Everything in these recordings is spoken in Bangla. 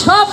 সব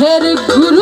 দেহের গুরু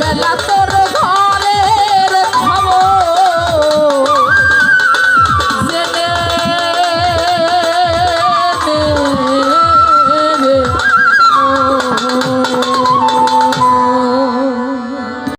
let my soul